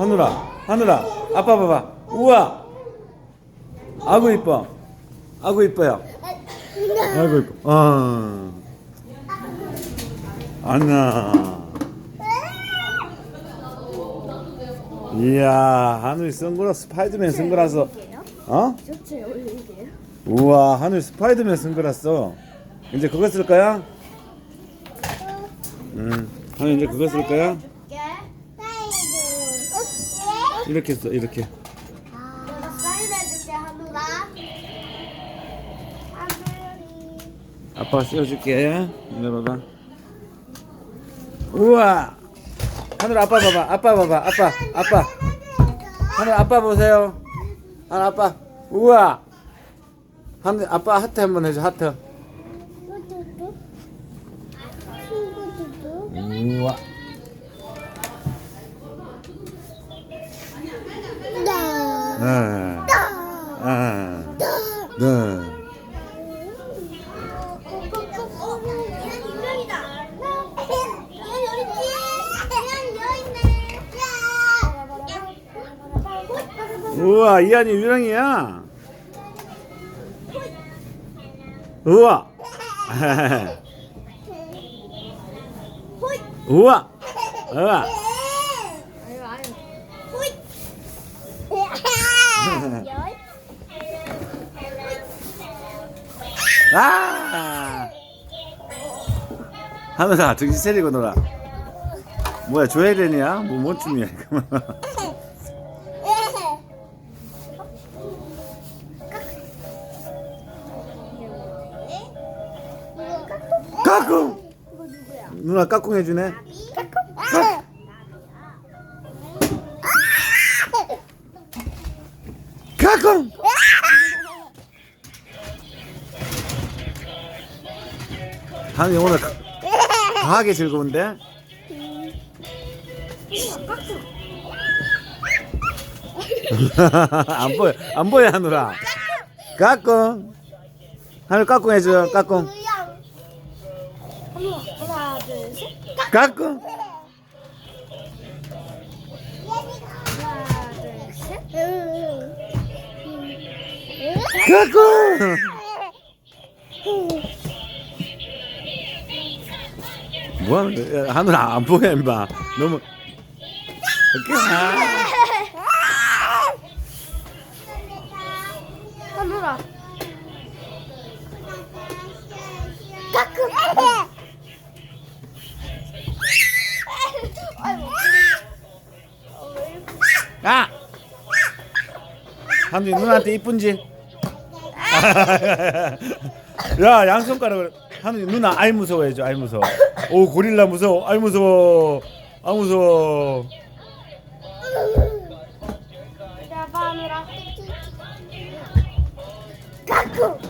하늘아, 하늘아, 아빠 봐봐. 우와. 아구 이뻐. 아구 이뻐요. 아이고 이뻐. 아. 안나. 이야, 하늘 선글라스 스파이더맨 선글라스. 어? 우와, 하늘 스파이더맨 선글라스. 이제 그거 쓸 거야? 응. 하늘 이제 그거 쓸 거야? 이렇게 써, 이렇게. 하늘이 아빠가 씌워줄게. 이리 봐봐. 우와. 하늘 아빠 봐봐. 아빠 봐봐. 아빠. 아빠. 하늘 아빠 보세요. 하늘 아빠. 우와. 하늘 아빠 하트 한번 해줘. 하트. 뚜뚜뚜 뚜뚜뚜 우와. 나 네. 아. 네. 우와, 이한이 유령이야. 우와. 우와. 우와. 아! 하늘아, 정신 차리고 놀아. 뭐야, 조혜련이야? 뭐, 뭔 춤이야, 이거. 까꿍! 누나 까꿍 해주네. 까꿍! 하늘 오늘 가- 과하게 즐거운데? 안 보여, 안 보여, 하늘아. 까꿍. 하늘 까꿍 해줘, 까꿍. 하나 둘셋 까꿍. 까꿍. 뭐 하는 거야? 야, 하늘아, 안 보여, 임마. 너무. 아. 하늘아 까끔 아! 한준이 누나한테 이쁜지? 야 양손가락을 하는 누나 아이 무서워해줘 아이 무서워 오 고릴라 무서워 아이 무서워 아 무서워 내가 밤이라. 까꿍.